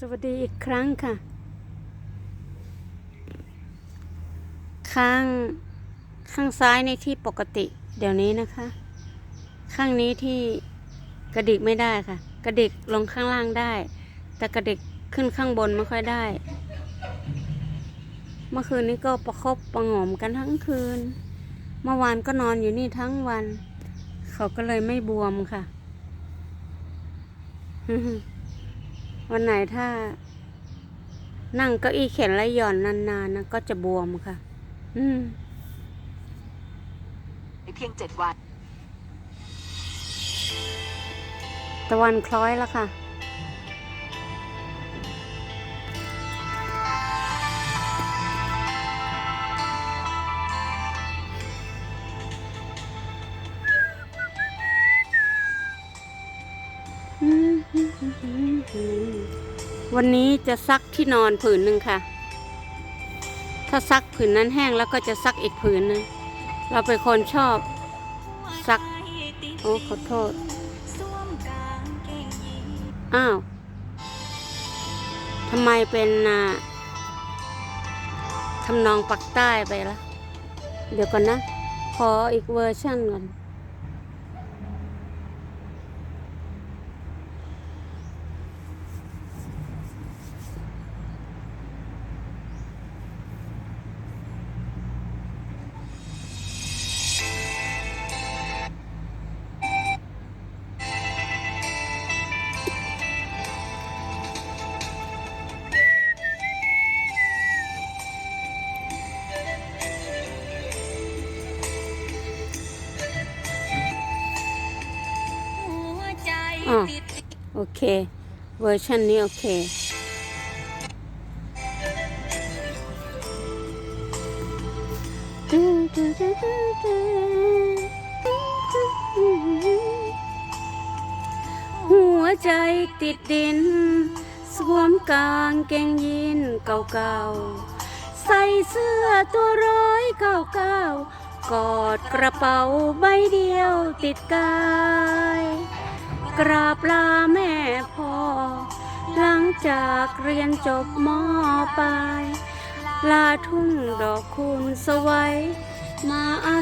สวัสดีอีกครั้งค่ะ ข้างข้างซ้ายในที่ปกติ เดี๋ยวนี้นะคะ ข้างนี้ที่กระดิกไม่ได้ค่ะ กระดิกลงข้างล่างได้ แต่กระดิกขึ้นข้างบนไม่ค่อยได้ เมื่อคืนนี้ก็ประคบประงมกันทั้งคืน เมื่อวานก็นอนอยู่นี่ทั้งวัน เขาก็เลยไม่บวมค่ะ วันไหนถ้า นั่งเก้าอี้เข็นและหย่อนนานๆนะก็จะบวมค่ะ อืมในเพียงเจ็ดวัน ตะวันคล้อยแล้วค่ะ วันนี้จะซักที่นอนผืนหนึ่งค่ะ ถ้าซักผืนนั้นแห้งแล้วก็จะซักอีกผืนหนึงเราเป็นคนชอบซัก โอ้ขอโทษ อ้าวทำไมเป็นอ่าทำนองปักใต้ไปละ เดี๋ยวก่อนนะ ขออีกเวอร์ชั่นก่อน อะ โอเค เวอร์ชันนี้โอเค หัวใจติดดิน สวมกางเกงยีนเก่าๆ ใส่เสื้อตัวร้อยเก้าเก้ากอดกระเป๋าใบเดียวติดกาย กราบลาแม่พ่อ หลังจากเรียนจบมปลายลาทุ่งดอกคูณสวัยมาอา